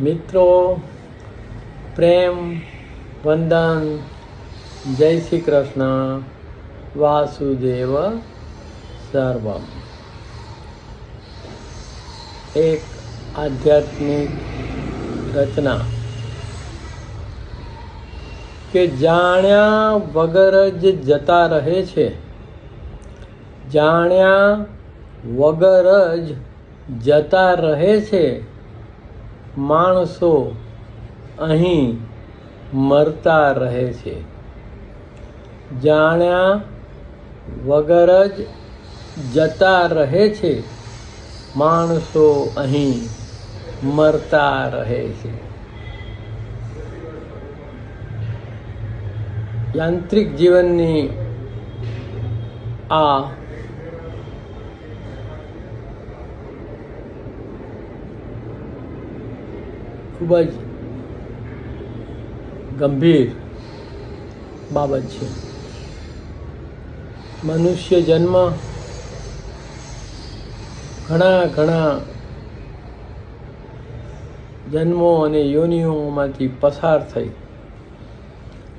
મિત્રો, પ્રેમ, વંદન, જય શ્રી કૃષ્ણ, વાસુદેવ સર્વમ. એક આધ્યાત્મિક રચના કે જાણ્યા વગર જ જતા રહે છે. જાણ્યા વગર જ જતા રહે છે. માણસો અહીં મરતા રહે છે. જાણ્યા વગર જ જતા રહે છે. માણસો અહીં મરતા રહે છે. યાંત્રિક જીવનની આ ખૂબ જ ગંભીર બાબત છે. મનુષ્ય જન્મ ઘણા ઘણા જન્મો અને યોનિઓમાંથી પસાર થઈ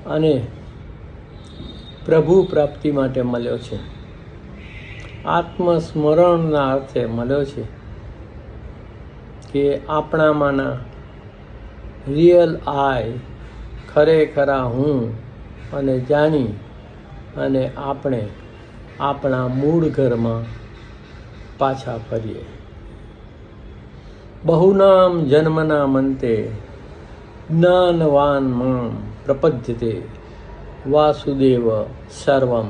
અને પ્રભુ પ્રાપ્તિ માટે મળ્યો છે. આત્મસ્મરણના અર્થે મળ્યો છે કે આપણામાંના રિયલ આય, ખરેખરા હું અને જાણી અને આપણે આપણા મૂળ ઘરમાં પાછા ફરીએ. બહુનામ જન્મના મંતે જ્ઞાનવાન મામ પ્રપદ્યતે, વાસુદેવ સર્વમ.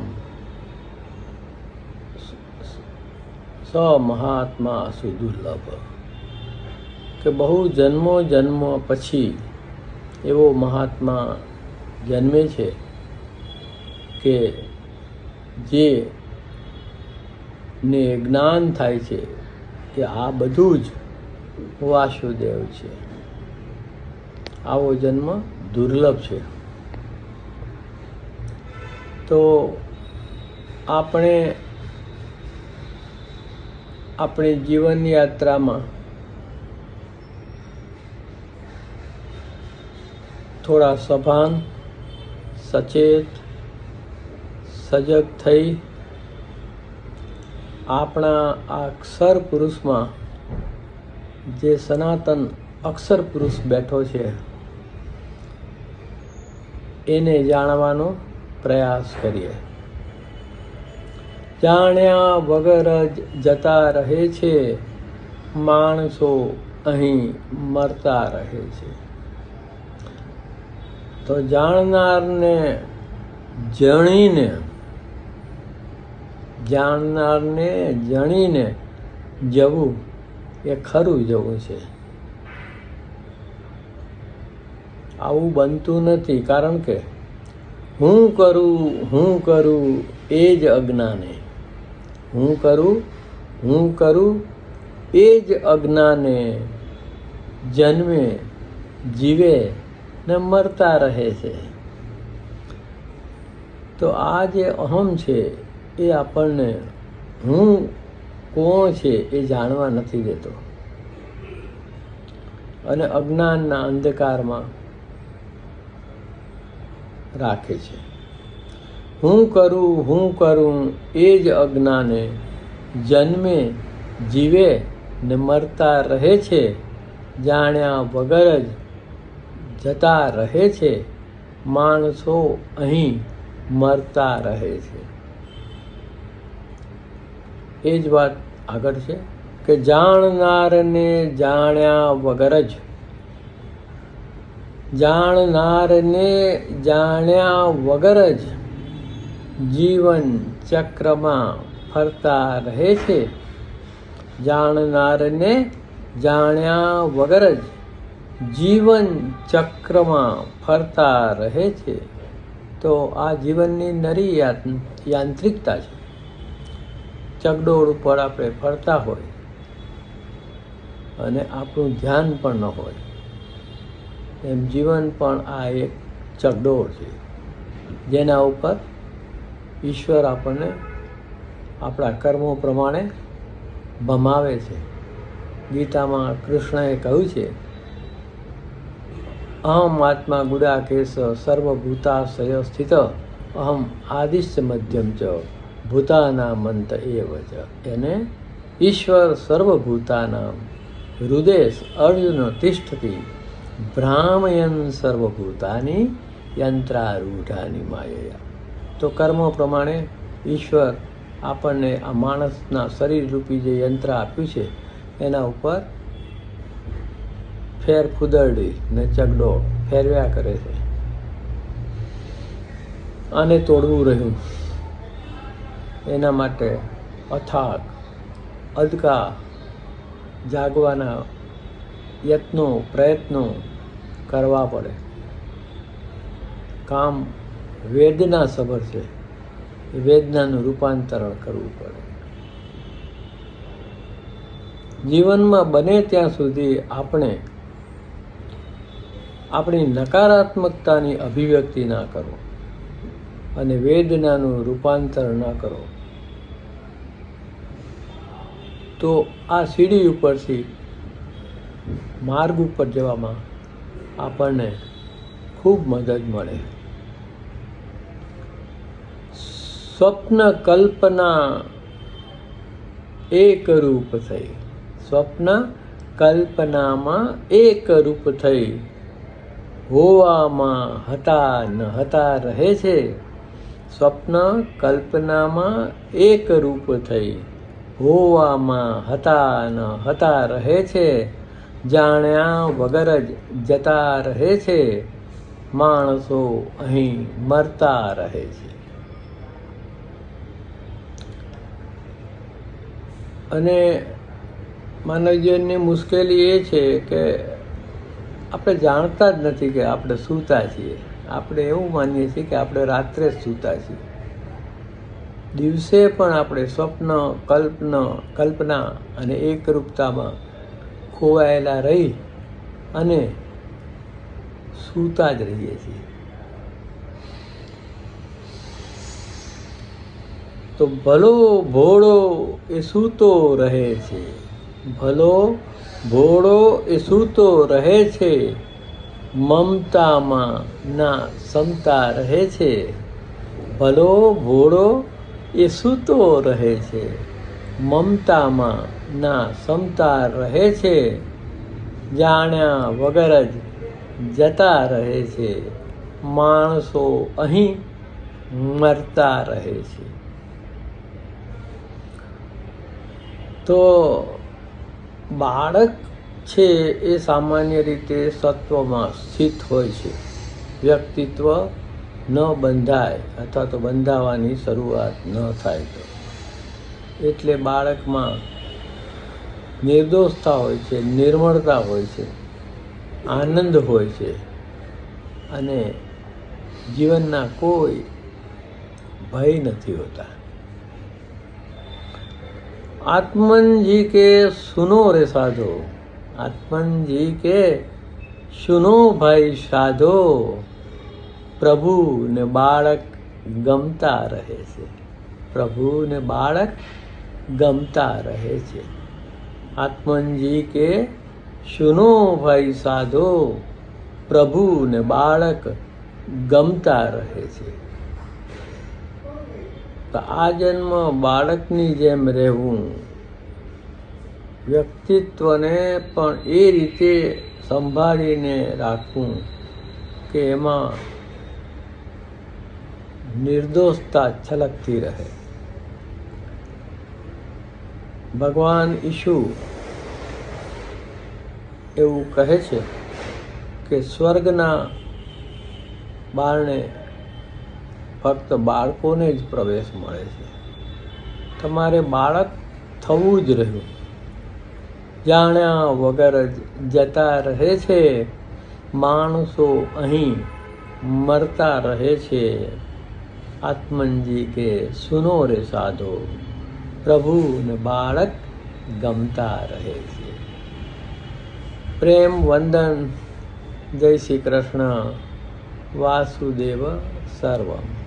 સ મહાત્મા સુદુર્લભ કે બહુ જન્મો જન્મો પછી એવો મહાત્મા જન્મે છે કે જે ને જ્ઞાન થાય છે કે આ બધું જ વાસુદેવ છે. આવો જન્મ દુર્લભ છે. તો આપણે, આપણી જીવન યાત્રામાં થોડા સભાન, સચેત, સજગ થઈ આપણા આ અક્ષર પુરુષમાં જે સનાતન અક્ષર પુરુષ બેઠો છે, એને જાણવાનો પ્રયાસ કરીએ. જાણ્યા વગર જ જતા રહે છે, માણસો અહીં મરતા રહે છે. તો જાણનારને, જણીને જાણનારને, જણીને જવું એ ખરું જવું છે. આવું બનતું નથી, કારણ કે હું કરું હું કરું એ જ અજ્ઞાને. હું કરું હું કરું એ જ અજ્ઞાને જન્મે, જીવે ને મરતા રહે છે. તો આ જે અહમ છે એ આપણને હું કોણ છે એ જાણવા નથી દેતો. અને અજ્ઞાનના અંધકારમાં રાખે છે. હું કરું હું કરું એ જ અજ્ઞાને જન્મે, જીવે ને મરતા રહે છે, જાણ્યા વગર જ જતા રહે છે. માણસો અહીં મરતા રહે છે. એ જ વાત આગળ છે કે જાણનારને જાણ્યા વગર જ. જાણનારને જાણ્યા વગર જ જીવન ચક્રમાં ફરતા રહે છે. જાણનારને જાણ્યા વગર જ જીવન ચક્રમાં ફરતા રહે છે, તો આ જીવનની નરી યાંત્રિકતા છે. ચગડોળ ઉપર આપણે ફરતા હોય અને આપણું ધ્યાન પણ ન હોય. એમ જીવન પણ આ એક ચગડોળ છે, જેના ઉપર ઈશ્વર આપણને આપણા કર્મો પ્રમાણે ભમાવે છે. ગીતામાં કૃષ્ણએ કહ્યું છે અહમ આત્મા ગુડાકેશ સર્વભૂતાશય સ્થિત અહમ આદિશ્ય મધ્યમ ચ ભૂતાના મંત એવ જ એને ઈશ્વર સર્વભૂતાના હૃદય અર્જુન તિષ્ઠતી ભ્રામયન સર્વભૂતાની યંત્રારૂઢાની માયયા તો કર્મ પ્રમાણે ઈશ્વર આપણને આ માણસના શરીર રૂપી જે યંત્ર આપ્યું છે એના ઉપર ફેર ફુદરડી ને ચગડો ફેરવ્યા કરે છે. આને તોડવું રહ્યું. એના માટે અથાક અદકા જાગવાના યત્નો, પ્રયત્નો કરવા પડે. કામ વેદના સબર છે. વેદનાનું રૂપાંતરણ કરવું પડે. જીવનમાં બને ત્યાં સુધી આપણે આપણી નકારાત્મકતાની અભિવ્યક્તિ ના કરો અને વેદનાનું રૂપાંતર ના કરો. તો આ સીડી ઉપરથી માર્ગ ઉપર જવામાં આપણને ખૂબ મદદ મળે. સ્વપ્ન કલ્પના એક રૂપ થઈ. સ્વપ્ન કલ્પનામાં એક રૂપ થઈ. હોવામાં હતા, ન હતા, રહે છે. સ્વપ્ન કલ્પનામાં એક રૂપ થઈ. હોવામાં હતા, ન હતા, રહે છે. જાણ્યા વગર જ જતા રહે છે. માણસો અહીં મરતા રહે છે. અને માનવજીવનની મુશ્કેલી એ છે કે આપણે જાણતા જ નથી કે આપણે સૂતા છીએ. આપણે એવું માનીએ છીએ કે આપણે રાત્રે જ સૂતા છીએ. દિવસે પણ આપણે સ્વપ્ન, કલ્પન, કલ્પના અને એકરૂપતામાં ખોવાયેલા રહી અને સૂતા જ રહીએ છીએ. તો ભલો ભોળો એ સૂતો રહે છે. ભલો ભોળો એ સૂતો રહે છે, મમતામાં ના સમતા રહે છે. ભલો ભોળો એ સૂતો રહે છે, મમતામાં ના સમતા રહે છે. જાણ્યા વગર જ જતા રહે છે, માણસો અહીં મરતા રહે છે. તો બાળક છે એ સામાન્ય રીતે સત્વમાં સ્થિત હોય છે. વ્યક્તિત્વ ન બંધાય અથવા તો બંધાવાની શરૂઆત ન થાય તો. એટલે બાળકમાં નિર્દોષતા હોય છે, નિર્મળતા હોય છે, આનંદ હોય છે અને જીવનના કોઈ ભય નથી હોતા. आत्मन जी के सुनो रे साधो आत्मन जी के सुनो भाई साधो પ્રભુ ને બાળક ગમતા રહે છે પ્રભુ ને બાળક ગમતા રહે છે આત્મનજી કે સુનો ભાઈ સાધો પ્રભુ ને બાળક ગમતા રહે છે તો આ જન્મ બાળકની જેમ રહેવું. વ્યક્તિત્વને પણ એ રીતે સંભાળીને રાખવું કે એમાં નિર્દોષતા છલકતી રહે. ભગવાન ઈશુ એવું કહે છે કે સ્વર્ગના બારણે ફક્ત બાળકોને જ પ્રવેશ મળે છે. તમારે બાળક થવું જ રહ્યું. જાણ્યા વગર જ જતા રહે છે. માણસો અહીં મરતા રહે છે. આત્મનજી કે, સુનો રે સાધો. પ્રભુ ને બાળક ગમતા રહે છે. પ્રેમ વંદન. જય શ્રી કૃષ્ણ. વાસુદેવ સર્વમ.